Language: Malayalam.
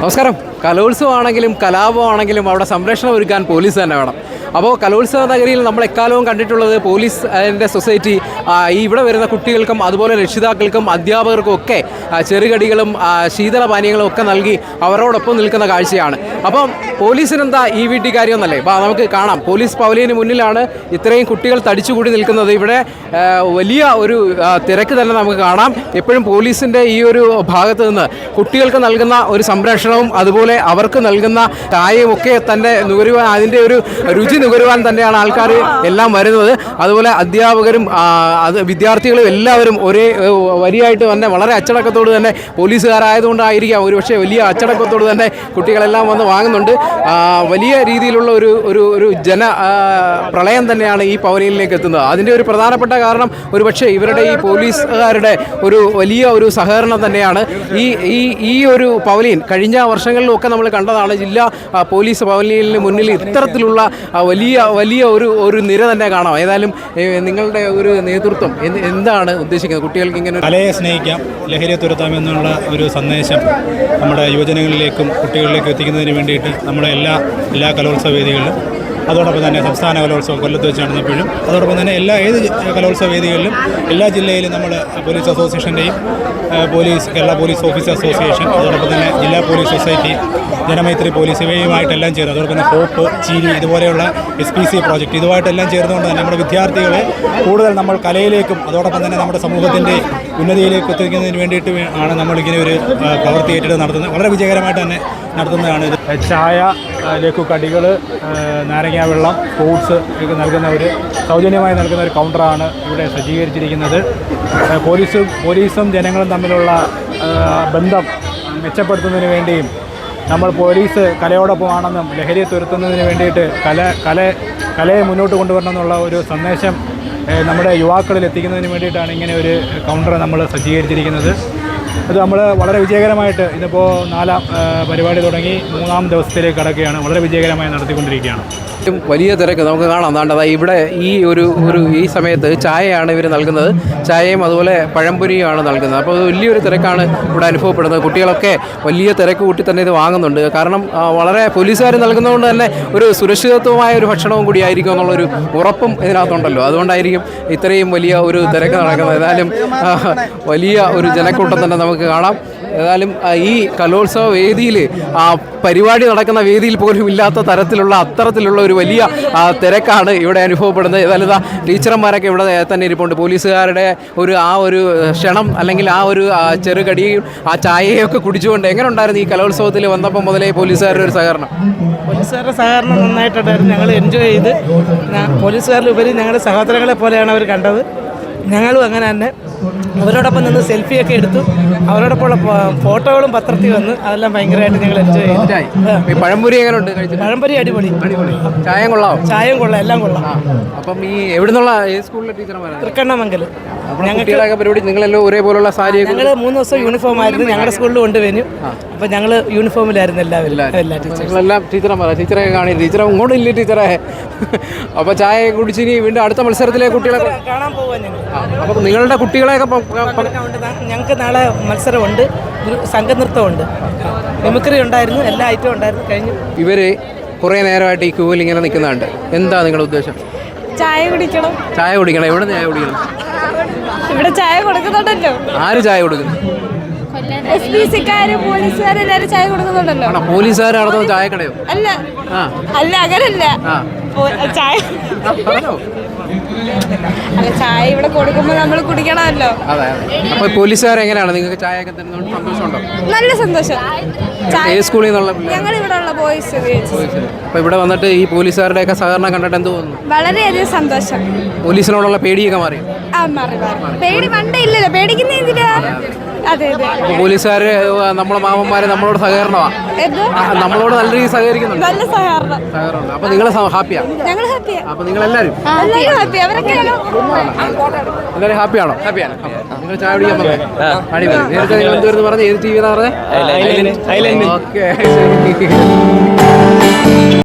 നമസ്കാരം. കലോത്സവമാണെങ്കിലും കലാപമാണെങ്കിലും അവിടെ സംരക്ഷണം ഒരുക്കാൻ പോലീസ് തന്നെ വേണം. അപ്പോൾ കലോത്സവ നഗരിയിൽ നമ്മൾ എക്കാലവും കണ്ടിട്ടുള്ളത് പോലീസ് അതിന്റെ സൊസൈറ്റി ഈ ഇവിടെ വരുന്ന കുട്ടികൾക്കും അതുപോലെ രക്ഷിതാക്കൾക്കും അധ്യാപകർക്കും ഒക്കെ ചെറുകടികളും ശീതളപാനീയങ്ങളും ഒക്കെ നൽകി അവരോടൊപ്പം നിൽക്കുന്ന കാഴ്ചയാണ്. അപ്പം പോലീസിനെന്താ ഈ വീട്ടിൽ കാര്യമൊന്നല്ലേ അപ്പോൾ നമുക്ക് കാണാം. പോലീസ് പവലിയന് മുന്നിലാണ് ഇത്രയും കുട്ടികൾ തടിച്ചുകൂടി നിൽക്കുന്നത്. ഇവിടെ വലിയ ഒരു തിരക്ക് തന്നെ നമുക്ക് കാണാം. എപ്പോഴും പോലീസിന്റെ ഈ ഒരു ഭാഗത്ത് നിന്ന് കുട്ടികൾക്ക് നൽകുന്ന ഒരു സംരക്ഷണവും അതുപോലെ അവർക്ക് നൽകുന്ന ചായയും ഒക്കെ തന്നെ നുകരുവാൻ അതിന്റെ ഒരു രുചി നുകരുവാൻ തന്നെയാണ് ആൾക്കാർ എല്ലാം വരുന്നത്. അതുപോലെ അധ്യാപകരും അത് വിദ്യാർത്ഥികളും എല്ലാവരും ഒരേ വരിയായിട്ട് തന്നെ വളരെ അച്ചടക്കത്തോട് തന്നെ പോലീസുകാരായതുകൊണ്ടായിരിക്കാം. ഒരുപക്ഷെ വലിയ അച്ചടക്കത്തോട് തന്നെ കുട്ടികളെല്ലാം വന്ന് വാങ്ങുന്നുണ്ട്. വലിയ രീതിയിലുള്ള ഒരു ഒരു ഒരു ജന പ്രളയം തന്നെയാണ് ഈ പവനിയിലേക്ക് എത്തുന്നത്. അതിന്റെ ഒരു പ്രധാനപ്പെട്ട കാരണം ഒരുപക്ഷെ ഇവരുടെ ഈ പോലീസുകാരുടെ ഒരു വലിയ ഒരു സഹകരണം തന്നെയാണ്. ഈ ഈ ഈ ഒരു പവലിയൻ കഴിഞ്ഞ വർഷങ്ങളിലൊക്കെ നമ്മൾ കണ്ടതാണ് ജില്ലാ പോലീസ് പവലിയനിന് മുന്നിൽ ഇത്തരത്തിലുള്ള വലിയ വലിയ ഒരു ഒരു നിര തന്നെ കാണാം. ഏതായാലും നിങ്ങളുടെ ഒരു നേതൃത്വം എന്ത് എന്താണ് ഉദ്ദേശിക്കുന്നത്? കുട്ടികൾക്ക് ഇങ്ങനെ കലയെ സ്നേഹിക്കാം ലഹരിയെ തുരത്താം എന്നുള്ള ഒരു സന്ദേശം നമ്മുടെ യുവജനങ്ങളിലേക്കും കുട്ടികളിലേക്കും എത്തിക്കുന്നതിന് വേണ്ടിയിട്ട് നമ്മുടെ എല്ലാ എല്ലാ കലോത്സവ വേദികളിലും അതോടൊപ്പം തന്നെ സംസ്ഥാന കലോത്സവം കൊല്ലത്ത് വെച്ച് നടന്നപ്പോഴും അതോടൊപ്പം തന്നെ എല്ലാ ഏത് കലോത്സവ വേദികളിലും എല്ലാ ജില്ലയിലും നമ്മൾ police അസോസിയേഷന്റെയും police Kerala police office association അതോടൊപ്പം തന്നെ ജില്ലാ പോലീസ് സൊസൈറ്റി ജനമൈത്രി പോലീസ് ഇവയുമായിട്ടെല്ലാം ചേർന്ന് അതോടൊപ്പം തന്നെ ഹോപ്പ് ചീരി ഇതുപോലെയുള്ള എസ് പി സി പ്രോജക്റ്റ് ഇതുമായിട്ടെല്ലാം ചേർന്നുകൊണ്ട് തന്നെ നമ്മുടെ വിദ്യാർത്ഥികളെ കൂടുതൽ നമ്മൾ കലയിലേക്കും അതോടൊപ്പം തന്നെ നമ്മുടെ സമൂഹത്തിന്റെ ഉന്നതിയിലേക്ക് എത്തിക്കുന്നതിന് വേണ്ടിയിട്ട് ആണ് നമ്മളിങ്ങനെ ഒരു പ്രവൃത്തി ഏറ്റെടുത്ത് നടത്തുന്നത്. വളരെ വിജയകരമായിട്ട് തന്നെ നടത്തുന്നതാണ് ഇത്. ചായ ലഘു കടികൾ നാരങ്ങ വെള്ളം ഫ്രൂട്ട്സ് ഒക്കെ നൽകുന്ന ഒരു സൗജന്യമായി നൽകുന്ന ഒരു കൗണ്ടറാണ് ഇവിടെ സജ്ജീകരിച്ചിരിക്കുന്നത്. പോലീസും പോലീസും ജനങ്ങളും തമ്മിലുള്ള ബന്ധം മെച്ചപ്പെടുത്തുന്നതിന് വേണ്ടിയും നമ്മൾ പോലീസ് കലയോടൊപ്പമാണെന്നും ലഹരിയെ തുരത്തുന്നതിന് വേണ്ടിയിട്ട് കല കല കലയെ മുന്നോട്ട് കൊണ്ടുവരണമെന്നുള്ള ഒരു സന്ദേശം നമ്മുടെ യുവാക്കളിൽ എത്തിക്കുന്നതിന് വേണ്ടിയിട്ടാണ് ഇങ്ങനെ ഒരു കൗണ്ടർ നമ്മൾ സജ്ജീകരിച്ചിരിക്കുന്നത്. ഇത് നമ്മൾ വളരെ വിജയകരമായിട്ട് ഇന്നിപ്പോൾ നാലാം പരിപാടി തുടങ്ങി മൂന്നാം ദിവസത്തിലേക്ക് കടക്കുകയാണ്. വളരെ വിജയകരമായി നടത്തിക്കൊണ്ടിരിക്കുകയാണ്. വലിയ തിരക്ക് നമുക്ക് കാണാം. ദാണ്ടതാ ഇവിടെ ഈ ഒരു ഒരു ഈ സമയത്ത് ചായയാണ് ഇവർ നൽകുന്നത്. ചായയും അതുപോലെ പഴംപൊരിയുമാണ് നൽകുന്നത്. അപ്പോൾ വലിയൊരു തിരക്കാണ് ഇവിടെ അനുഭവപ്പെടുന്നത്. കുട്ടികളൊക്കെ വലിയ തിരക്ക് കൂട്ടി തന്നെ ഇത് വാങ്ങുന്നുണ്ട്. കാരണം വളരെ പോലീസുകാർ നൽകുന്നതുകൊണ്ട് തന്നെ ഒരു സുരക്ഷിതത്വമായ ഒരു ഭക്ഷണവും കൂടി ആയിരിക്കും എന്നുള്ളൊരു ഉറപ്പും ഇതിനകത്തുണ്ടല്ലോ. അതുകൊണ്ടായിരിക്കും ഇത്രയും വലിയ ഒരു തിരക്ക് നടക്കുന്നത്. ഏതായാലും വലിയ ഒരു ജനക്കൂട്ടം തന്നെ നമുക്ക് കാണാം. ഏതായാലും ഈ കലോത്സവ വേദിയിൽ പരിപാടി നടക്കുന്ന വേദിയിൽ പോലും ഇല്ലാത്ത തരത്തിലുള്ള അത്തരത്തിലുള്ള ഒരു വലിയ തിരക്കാണ് ഇവിടെ അനുഭവപ്പെടുന്നത്. ഏതായാലും ഇതാ ടീച്ചർമാരൊക്കെ ഇവിടെ തന്നെ ഇരിപ്പുണ്ട്. പോലീസുകാരുടെ ഒരു ആ ഒരു ക്ഷണം അല്ലെങ്കിൽ ആ ഒരു ചെറുകടിയും ആ ചായയൊക്കെ കുടിച്ചുകൊണ്ട് എങ്ങനെ ഉണ്ടായിരുന്നു ഈ കലോത്സവത്തിൽ വന്നപ്പോൾ മുതലേ പോലീസുകാരുടെ ഒരു സഹകരണം? പോലീസുകാരുടെ സഹകരണം നന്നായിട്ടുണ്ടായിരുന്നു ഞങ്ങൾ എൻജോയ് ചെയ്ത് പോലീസുകാരിലുപരി ഞങ്ങളുടെ സഹോദരങ്ങളെ പോലെയാണ് അവർ കണ്ടത്. ഞങ്ങളും അങ്ങനെ തന്നെ. അവരോടൊപ്പം നിന്ന് സെൽഫിയൊക്കെ എടുത്തു. അവരോടൊപ്പമുള്ള ഉള്ള ഫോട്ടോകളും പത്രത്തിൽ വന്ന് അതെല്ലാം ഭയങ്കരമായിട്ട് ഞങ്ങൾ എൻജോയ് ചെയ്തു. പഴംപൊരി എങ്ങനെ ഉണ്ട് കഴിച്ചിട്ട് പഴംപൊരി അടിപൊളി. ചായം കൊള്ളാം ചായം കൊള്ളാം എല്ലാം കൊള്ളാം. അപ്പം ഈ എവിടുന്നുള്ള സ്കൂളിലെ ടീച്ചർമാരാണ് തൃക്കണ്ണമംഗലം. ഞങ്ങൾക്ക് പരിപാടി നിങ്ങളെല്ലാം ഒരേപോലുള്ള സാരി ഞങ്ങൾ മൂന്ന് ദിവസം യൂണിഫോം ആയിരുന്നു. ഞങ്ങളുടെ സ്കൂളിൽ കൊണ്ടുവരും അപ്പം ഞങ്ങൾ യൂണിഫോമിലായിരുന്നു എല്ലാവരും. എല്ലാ നിങ്ങളെല്ലാം ടീച്ചർമാരാ. ടീച്ചറെ കാണി. ടീച്ചറെ ഇങ്ങോട്ടും ഇല്ലേ ടീച്ചറെ? അപ്പം ചായ കുടിച്ചിനി വീണ്ടും അടുത്ത മത്സരത്തിലെ കുട്ടികളെ കാണാൻ പോവാ അപ്പം നിങ്ങളുടെ കുട്ടികളെയൊക്കെ ഉണ്ട്. ഞങ്ങൾക്ക് നാളെ മത്സരമുണ്ട്. ഒരു സംഘനൃത്തമുണ്ട്. മിമിക്രി ഉണ്ടായിരുന്നു എല്ലാ ഐറ്റവും ഉണ്ടായിരുന്നു കഴിഞ്ഞു. ഇവർ കുറേ നേരമായിട്ട് ഈ ക്യൂവിൽ ഇങ്ങനെ നിൽക്കുന്നുണ്ട്. എന്താ നിങ്ങളുടെ ഉദ്ദേശം? ചായ കുടിക്കണം. ചായ കുടിക്കണം. എവിടെ ചായ കുടിക്കണം? ഇവിടെ ചായ കൊടുക്കുന്നുണ്ടല്ലോ. ആര് ചായ കൊടുക്കുന്നു? ചായ കൊടുക്കുന്നുണ്ടല്ലോ. നടത്തുന്ന ചായക്കടയോ? അല്ല. അല്ല അങ്ങനല്ല. ചായ അല്ല ചായ ഇവിടെ കൊടുക്കുമ്പോ നമ്മൾ കുടിക്കണമല്ലോ. അതെ അപ്പോൾ പോലീസുകാർ എങ്ങനെയാണ് നിങ്ങൾക്ക് ചായയൊക്കെ തരുന്നതുകൊണ്ട് സന്തോഷമുണ്ടോ? നല്ല സന്തോഷം. ചായ ഏത് സ്കൂളിൽ നിന്നുള്ള ഞങ്ങൾ ഇവിടെ ഉള്ള ബോയ്സ് അപ്പോൾ ഇവിടെ വന്നിട്ട് ഈ പോലീസുകാരുടെയൊക്കെ സഹകരണം കണ്ടിട്ട് എന്ത് തോന്നുന്നു? വളരെയധികം സന്തോഷം. പോലീസിനോടുള്ള പേടിയൊക്കെ മാറി. ആ മാറി മാറി. പേടി പണ്ടേ ഇല്ലല്ലോ. പേടിക്കുന്ന എന്തിനാ? അതെ അതെ. അപ്പോൾ പോലീസുകാർ നമ്മളെ മാമന്മാരെ നമ്മളോട് സഹകരണമാണ് എന്തോ? നമ്മളോട് നല്ല രീതിയിൽ സഹകരിക്കുന്നുണ്ട്. നല്ല സഹകരണം. സഹകരണമുണ്ട്. അപ്പോൾ നിങ്ങൾ ഹാപ്പിയാ? ഞങ്ങൾ ഹാപ്പിയാ. അപ്പോൾ നിങ്ങൾ എല്ലാവരും എല്ലാവരും ഹാപ്പി അവരൊക്കെ എല്ലാവരും ഹാപ്പിയാണോ. ഹാപ്പിയാണ് നിങ്ങൾ ചായ കുടിക്കാൻ പറഞ്ഞേ അടിപൊളി. നേരത്തെ നിങ്ങൾ എന്തുവരുന്ന് പറഞ്ഞ്? ഏത് ടി വി പറഞ്ഞേ? ഓക്കെ